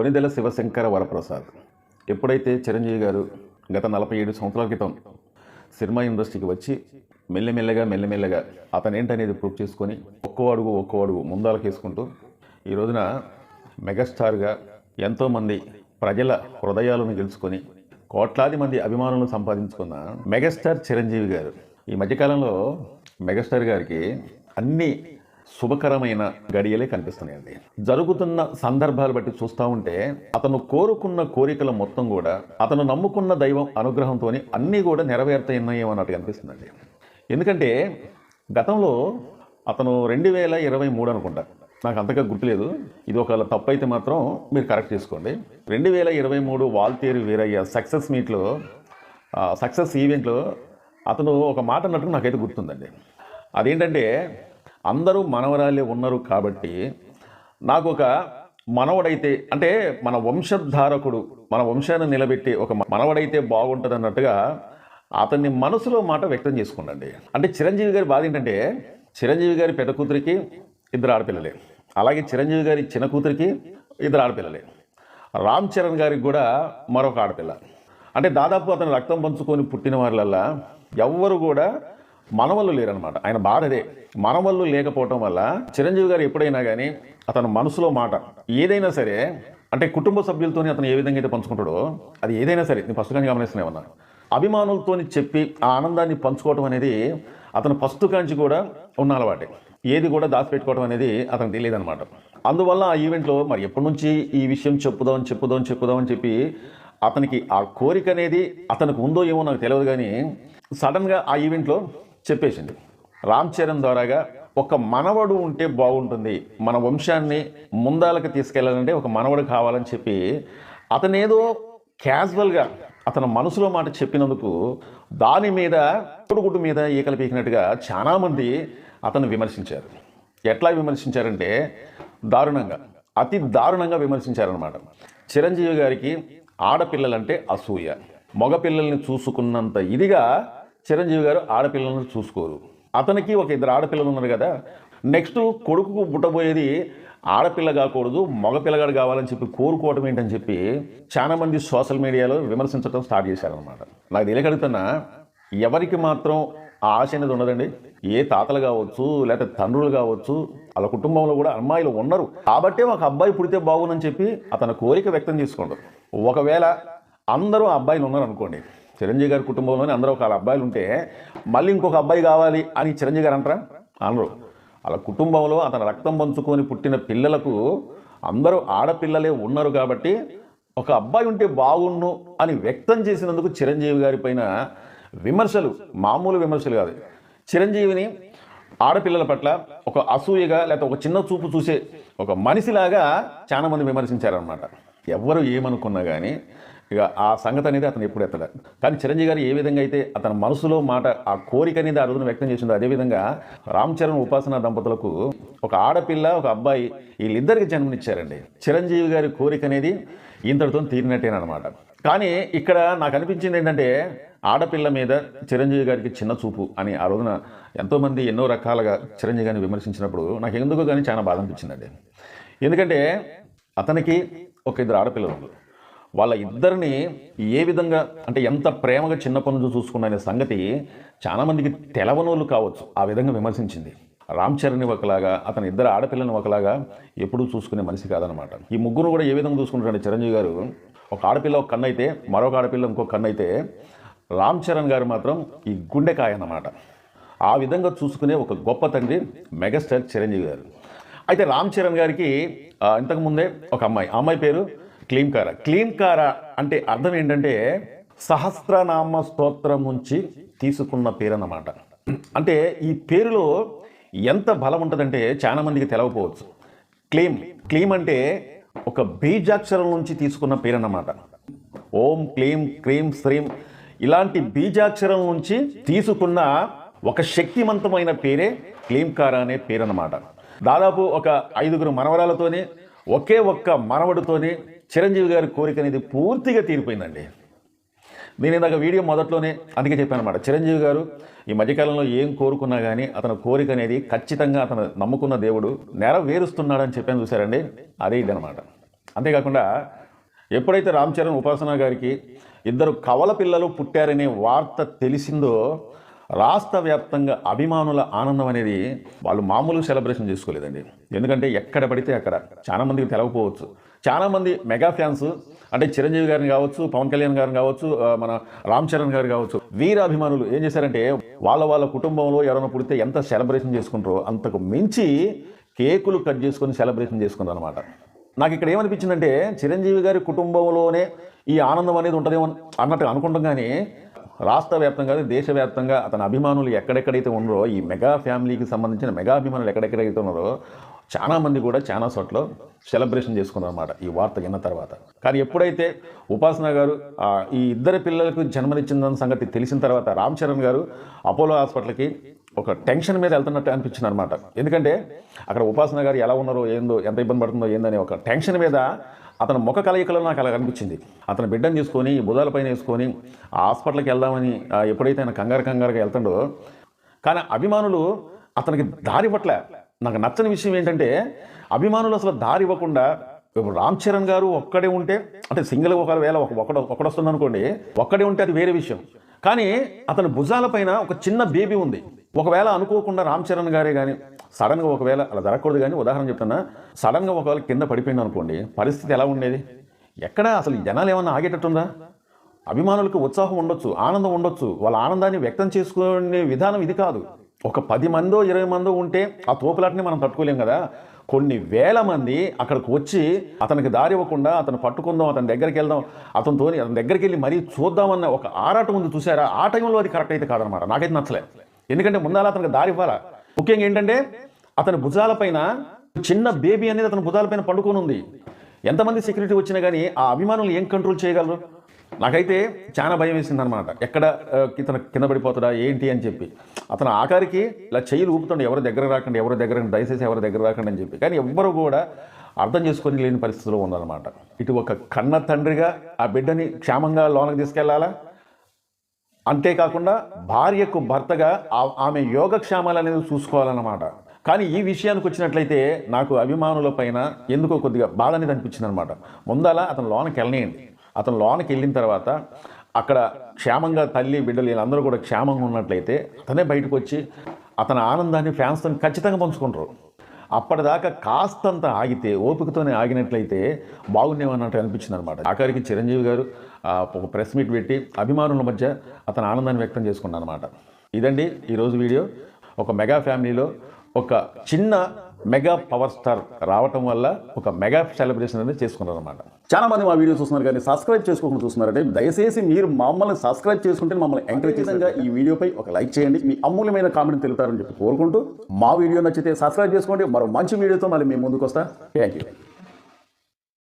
కొనిదెల శివశంకర వరప్రసాద్. ఎప్పుడైతే చిరంజీవి గారు గత నలభై ఏడు సంవత్సరాల క్రితం సినిమా ఇండస్ట్రీకి వచ్చి మెల్లమెల్లగా మెల్లమెల్లగా అతను ఏంటనేది ప్రూవ్ చేసుకొని ఒక్కో అడుగు ఒక్కో అడుగు ముందాలకు వేసుకుంటూ ఈ రోజున మెగాస్టార్గా ఎంతోమంది ప్రజల హృదయాలను గెలుచుకొని కోట్లాది మంది అభిమానులను సంపాదించుకున్న మెగాస్టార్ చిరంజీవి గారు. ఈ మధ్యకాలంలో మెగాస్టార్ గారికి అన్ని శుభకరమైన గడియలే కనిపిస్తున్నాయండి. జరుగుతున్న సందర్భాలు బట్టి చూస్తూ ఉంటే అతను కోరుకున్న కోరికల మొత్తం కూడా అతను నమ్ముకున్న దైవం అనుగ్రహంతో అన్నీ కూడా నెరవేరుతాయన్నాయేమో అన్నట్టు కనిపిస్తుందండి. ఎందుకంటే గతంలో అతను రెండు వేల ఇరవై మూడు అనుకుంటా. నాకు అంతగా గుర్తులేదు. ఇది ఒకవేళ తప్పు అయితే మాత్రం మీరు కరెక్ట్ చేసుకోండి. రెండు వేల ఇరవై మూడు వాల్తేరు వీరయ్య సక్సెస్ మీట్లో సక్సెస్ ఈవెంట్లో అతను ఒక మాట అన్నట్టు నాకైతే గుర్తుందండి. అదేంటంటే అందరూ మనవరాలే ఉన్నారు కాబట్టి నాకు ఒక మనవడైతే అంటే మన వంశధారకుడు మన వంశాన్ని నిలబెట్టి ఒక మనవడైతే బాగుంటుంది అన్నట్టుగా అతన్ని మనసులో మాట వ్యక్తం చేసుకున్నాండి అంటే చిరంజీవి గారి బాధ ఏంటంటే చిరంజీవి గారి పెద్ద కూతురికి ఇద్దరు ఆడపిల్లలే. అలాగే చిరంజీవి గారి చిన్న కూతురికి ఇద్దరు ఆడపిల్లలే. రామ్ చరణ్ గారికి కూడా మరొక ఆడపిల్ల. అంటే దాదాపు అతను రక్తం పంచుకొని పుట్టిన వాళ్ళల్లా ఎవ్వరు కూడా మనవళ్ళు లేరనమాట ఆయన బాధ అదే. మనవళ్ళు లేకపోవటం వల్ల చిరంజీవి గారు ఎప్పుడైనా కానీ అతను మనసులో మాట ఏదైనా సరే అంటే కుటుంబ సభ్యులతోని అతను ఏ విధంగా అయితే పంచుకుంటాడో అది ఏదైనా సరే నేను ఫస్ట్ కానీ గమనిస్తున్నామన్నా అభిమానులతో అభిమానులతోని చెప్పి ఆ ఆనందాన్ని పంచుకోవడం అనేది అతను ఫస్ట్ కాంచి కూడా ఉన్న అలవాటే. ఏది కూడా దాచిపెట్టుకోవడం అనేది అతనికి తెలియదు అనమాట అందువల్ల ఆ ఈవెంట్లో మరి ఎప్పటి నుంచి ఈ విషయం చెప్పుదాం చెప్పుదాం చెప్పుదాం అని చెప్పి అతనికి ఆ కోరిక అనేది అతనికి ఉందో ఏమో నాకు తెలియదు కానీ సడన్గా ఆ ఈవెంట్లో చెప్పేసింది. రామ్ చరణ్ ద్వారాగా ఒక మనవడు ఉంటే బాగుంటుంది. మన వంశాన్ని ముందాలకు తీసుకెళ్ళాలంటే ఒక మనవడు కావాలని చెప్పి అతనేదో క్యాజువల్గా అతను మనసులో మాట చెప్పినందుకు దాని మీద కొడుకుడు మీద ఈకలు పీకినట్టుగా చాలామంది అతను విమర్శించారు. ఎట్లా విమర్శించారంటే దారుణంగా అతి దారుణంగా విమర్శించారనమాట చిరంజీవి గారికి ఆడపిల్లలంటే అసూయ. మగపిల్లల్ని చూసుకున్నంత ఇదిగా చిరంజీవి గారు ఆడపిల్లలను చూసుకోరు. అతనికి ఒక ఇద్దరు ఆడపిల్లలు ఉన్నారు కదా నెక్స్ట్ కొడుకుకు పుట్టబోయేది ఆడపిల్ల కాకూడదు మగపిల్లగాడు కావాలని చెప్పి కోరుకోవటం ఏంటని చెప్పి చాలా మంది సోషల్ మీడియాలో విమర్శించడం స్టార్ట్ చేశారనమాట నాకు తెలియకడుగుతున్నా ఎవరికి మాత్రం ఆ ఆశ అనేది ఉండదండి. ఏ తాతలు కావచ్చు లేకపోతే తండ్రులు కావచ్చు వాళ్ళ కుటుంబంలో కూడా అమ్మాయిలు ఉన్నారు. కాబట్టే ఒక అబ్బాయి పుడితే బాగుందని చెప్పి అతని కోరిక వ్యక్తం చేసుకోండు. ఒకవేళ అందరూ అబ్బాయిలు ఉన్నారు అనుకోండి చిరంజీవి గారి కుటుంబంలోనే అందరూ ఒక అబ్బాయిలు ఉంటే మళ్ళీ ఇంకొక అబ్బాయి కావాలి అని చిరంజీవి గారు అంటారా? అనరు. అలా కుటుంబంలో అతను రక్తం పంచుకొని పుట్టిన పిల్లలకు అందరూ ఆడపిల్లలే ఉన్నారు కాబట్టి ఒక అబ్బాయి ఉంటే బాగుండు అని వ్యక్తం చేసినందుకు చిరంజీవి గారి పైన విమర్శలు మామూలు విమర్శలు కాదు. చిరంజీవిని ఆడపిల్లల పట్ల ఒక అసూయగా లేకపోతే ఒక చిన్న చూపు చూసే ఒక మనిషిలాగా చాలామంది విమర్శించారనమాట ఎవరు ఏమనుకున్నా కానీ ఇక ఆ సంగతి అనేది అతను ఎప్పుడు ఎత్తలే. కానీ చిరంజీవి గారు ఏ విధంగా అయితే అతని మనసులో మాట ఆ కోరిక అనేది ఆ రోజున వ్యక్తం చేసిందో అదేవిధంగా రామ్ చరణ్ ఉపాసన దంపతులకు ఒక ఆడపిల్ల ఒక అబ్బాయి వీళ్ళిద్దరికి జన్మనిచ్చారండి. చిరంజీవి గారి కోరిక అనేది ఇంతటితో తీరినట్టేనమాట కానీ ఇక్కడ నాకు అనిపించింది ఏంటంటే ఆడపిల్ల మీద చిరంజీవి గారికి చిన్న చూపు అని ఆ రోజున ఎంతోమంది ఎన్నో రకాలుగా చిరంజీవి గారిని విమర్శించినప్పుడు నాకు ఎందుకో కానీ చాలా బాధ అనిపించిందండి. ఎందుకంటే అతనికి ఒక ఇద్దరు ఆడపిల్లలు వాళ్ళ ఇద్దరిని ఏ విధంగా అంటే ఎంత ప్రేమగా చిన్నప్పటి నుంచి చూసుకున్న సంగతి చాలామందికి తెలవనోళ్ళు కావచ్చు ఆ విధంగా విమర్శించింది. రామ్ చరణ్ ఒకలాగా అతని ఇద్దరు ఆడపిల్లని ఒకలాగా ఎప్పుడూ చూసుకునే మనిషి కాదనమాట ఈ ముగ్గురు కూడా ఏ విధంగా చూసుకుంటారంటే చిరంజీవి గారు? ఒక ఆడపిల్ల ఒక కన్ను అయితే మరొక ఆడపిల్ల ఇంకో కన్ను అయితే రామ్ చరణ్ గారు మాత్రం ఈ గుండెకాయ అన్నమాట. ఆ విధంగా చూసుకునే ఒక గొప్ప తండ్రి మెగాస్టార్ చిరంజీవి గారు. అయితే రామ్ చరణ్ గారికి ఇంతకుముందే ఒక అమ్మాయి ఆ అమ్మాయి పేరు క్లీంకార క్లీంకార అంటే అర్థం ఏంటంటే సహస్రనామ స్తోత్రం నుంచి తీసుకున్న పేరు అన్నమాట అంటే ఈ పేరులో ఎంత బలం ఉంటుందంటే చాలా మందికి తెలవకపోవచ్చు. క్లీమ్ క్లీమ్ అంటే ఒక బీజాక్షరం నుంచి తీసుకున్న పేరు అన్నమాట ఓం క్లీం క్రీం శ్రీం ఇలాంటి బీజాక్షరం నుంచి తీసుకున్న ఒక శక్తివంతమైన పేరే క్లీంకార అనే పేరు అన్నమాట దాదాపు ఒక ఐదుగురు మనవరాలతోనే ఒకే ఒక్క మనవడితోని చిరంజీవి గారి కోరిక అనేది పూర్తిగా తీరిపోయిందండి. నేను ఇందాక వీడియో మొదట్లోనే అందుకే చెప్పాను అనమాట చిరంజీవి గారు ఈ మధ్యకాలంలో ఏం కోరుకున్నా కానీ అతని కోరిక అనేది ఖచ్చితంగా అతను నమ్ముకున్న దేవుడు నెరవేరుస్తున్నాడని చెప్పాను చూశారండి. అదే ఇదనమాట అంతేకాకుండా ఎప్పుడైతే రామ్ చరణ్ ఉపాసన గారికి ఇద్దరు కవల పిల్లలు పుట్టారనే వార్త తెలిసిందో రాష్ట్ర వ్యాప్తంగా అభిమానుల ఆనందం అనేది వాళ్ళు మామూలు సెలబ్రేషన్ చేసుకోలేదండి. ఎందుకంటే ఎక్కడ పడితే అక్కడ. చాలామందికి తెలవకపోవచ్చు. చాలామంది మెగా ఫ్యాన్స్ అంటే చిరంజీవి గారిని కావచ్చు పవన్ కళ్యాణ్ గారిని కావచ్చు మన రామ్ చరణ్ గారు కావచ్చు వీర అభిమానులు ఏం చేశారంటే వాళ్ళ వాళ్ళ కుటుంబంలో ఎవరైనా పుడితే ఎంత సెలబ్రేషన్ చేసుకుంటారో అంతకు మించి కేకులు కట్ చేసుకొని సెలబ్రేషన్ చేసుకున్నారు అనమాట నాకు ఇక్కడ ఏమనిపించిందంటే చిరంజీవి గారి కుటుంబంలోనే ఈ ఆనందం అనేది ఉంటుందేమో అన్నట్టు అనుకుంటాం కానీ రాష్ట్ర వ్యాప్తంగా దేశవ్యాప్తంగా అతని అభిమానులు ఎక్కడెక్కడైతే ఉన్నారో ఈ మెగా ఫ్యామిలీకి సంబంధించిన మెగా అభిమానులు ఎక్కడెక్కడైతే ఉన్నారో చాలా మంది కూడా చాలా చోట్ల సెలబ్రేషన్ చేసుకున్నారు అనమాట ఈ వార్త విన్న తర్వాత. కానీ ఎప్పుడైతే ఉపాసన గారు ఈ ఇద్దరు పిల్లలకు జన్మనిచ్చిందన్న సంగతి తెలిసిన తర్వాత రామ్ చరణ్ గారు అపోలో హాస్పిటల్కి ఒక టెన్షన్ మీద వెళ్తున్నట్టు అనిపించింది అనమాట ఎందుకంటే అక్కడ ఉపాసన గారు ఎలా ఉన్నారో ఏందో ఎంత ఇబ్బంది పడుతుందో ఏందని ఒక టెన్షన్ మీద అతని ముఖ కలయికలో నాకు అలా అనిపించింది అతను బిడ్డను తీసుకొని భుజాలపైన వేసుకొని హాస్పిటల్కి వెళ్దామని ఆ, ఎప్పుడైతే ఆయన కంగారు కంగారుగా వెళ్తాడో కానీ అభిమానులు అతనికి దారి ఇవ్వట్లే. నాకు నచ్చని విషయం ఏంటంటే అభిమానులు అసలు దారి ఇవ్వకుండా ఇప్పుడు రామ్ చరణ్ గారు ఒక్కడే ఉంటే అంటే సింగిల్ ఒకవేళ ఒక ఒకడు ఒకడొస్తుంది అనుకోండి ఒక్కడే ఉంటే అది వేరే విషయం. కానీ అతని భుజాలపైన ఒక చిన్న బేబీ ఉంది. ఒకవేళ అనుకోకుండా రామ్ చరణ్ గారే కానీ సడన్గా ఒకవేళ అలా జరగకూడదు కానీ ఉదాహరణ చెప్తున్నా సడన్గా ఒకవేళ కింద పడిపోయింది అనుకోండి పరిస్థితి ఎలా ఉండేది? ఎక్కడ అసలు జనాలు ఏమన్నా ఆగేటట్టుందా? అభిమానులకు ఉత్సాహం ఉండొచ్చు ఆనందం ఉండొచ్చు వాళ్ళ ఆనందాన్ని వ్యక్తం చేసుకునే విధానం ఇది కాదు. ఒక పది మందో ఇరవై మందో ఉంటే ఆ తోపులాటని మనం తట్టుకోలేం కదా. కొన్ని వేల మంది అక్కడికి వచ్చి అతనికి దారి ఇవ్వకుండా అతను పట్టుకుందాం అతని దగ్గరికి వెళ్దాం అతనితో అతని దగ్గరికి వెళ్ళి మరీ చూద్దామన్న ఒక ఆరాటం ఉంది చూసారా? ఆ టైంలో అది కరెక్ట్ అయితే కాదనమాట. నాకైతే నచ్చలేదు ఎందుకంటే ముందాల అతనికి దారి ఇవ్వాలా? ముఖ్యంగా ఏంటంటే అతని భుజాలపైన చిన్న బేబీ అనేది అతని భుజాలపైన పండుకొని ఉంది. ఎంతమంది సెక్యూరిటీ వచ్చినా కానీ ఆ అభిమానులు ఏం కంట్రోల్ చేయగలరు? నాకైతే చాలా భయం వేసింది అనమాట ఎక్కడ ఇతను కింద పడిపోతాడా ఏంటి అని చెప్పి. అతను ఆఖరికి ఇలా చెయ్యిలు ఊపుతుండే ఎవరి దగ్గర రాకండి ఎవరి దగ్గర దయచేసి ఎవరి దగ్గర రాకండి అని చెప్పి. కానీ ఎవ్వరు కూడా అర్థం చేసుకొని లేని పరిస్థితిలో ఉందన్నమాట ఇటు ఒక కన్న తండ్రిగా ఆ బిడ్డని క్షేమంగా లోనకి తీసుకెళ్ళాలా? అంతేకాకుండా భార్యకు భర్తగా ఆమె యోగక్షేమాలు అనేది చూసుకోవాలన్నమాట. కానీ ఈ విషయానికి వచ్చినట్లయితే నాకు అభిమానుల పైన ఎందుకో కొద్దిగా బాధ అనేది అనిపించింది అనమాట ముందల అతను లోనకి వెళ్ళనియండి. అతను లోనకి వెళ్ళిన తర్వాత అక్కడ క్షేమంగా తల్లి బిడ్డలు వీళ్ళందరూ కూడా క్షేమంగా ఉన్నట్లయితే అతనే బయటకు వచ్చి అతని ఆనందాన్ని ఫ్యాన్స్తో ఖచ్చితంగా పంచుకుంటారు. అప్పటిదాకా కాస్తంత ఆగితే ఓపికతోనే ఆగినట్లయితే బాగుండేమన్నట్టు అనిపించింది అనమాట ఆఖరికి చిరంజీవి గారు ఒక ప్రెస్ మీట్ పెట్టి అభిమానుల మధ్య అతను ఆనందాన్ని వ్యక్తం చేసుకున్నాను అనమాట ఇదండి ఈరోజు వీడియో. ఒక మెగా ఫ్యామిలీలో ఒక చిన్న మెగా పవర్ స్టార్ రావటం వల్ల ఒక మెగా సెలబ్రేషన్ అనేది చేసుకున్నారు అనమాట చాలా మంది మా వీడియో చూస్తున్నారు కానీ సబ్స్క్రైబ్ చేసుకోకుండా చూస్తున్నారంటే దయచేసి మీరు మమ్మల్ని సబ్స్క్రైబ్ చేసుకుంటే మమ్మల్ని ఎంకరేజ్ విధంగా ఈ వీడియోపై ఒక లైక్ చేయండి. మీ అమూల్యమైన కామెంట్ తెలుపుతారని చెప్పి కోరుకుంటూ మా వీడియో నచ్చితే సబ్స్క్రైబ్ చేసుకోండి. మరో మంచి వీడియోతో మళ్ళీ మేము ముందుకు వస్తా. Thank you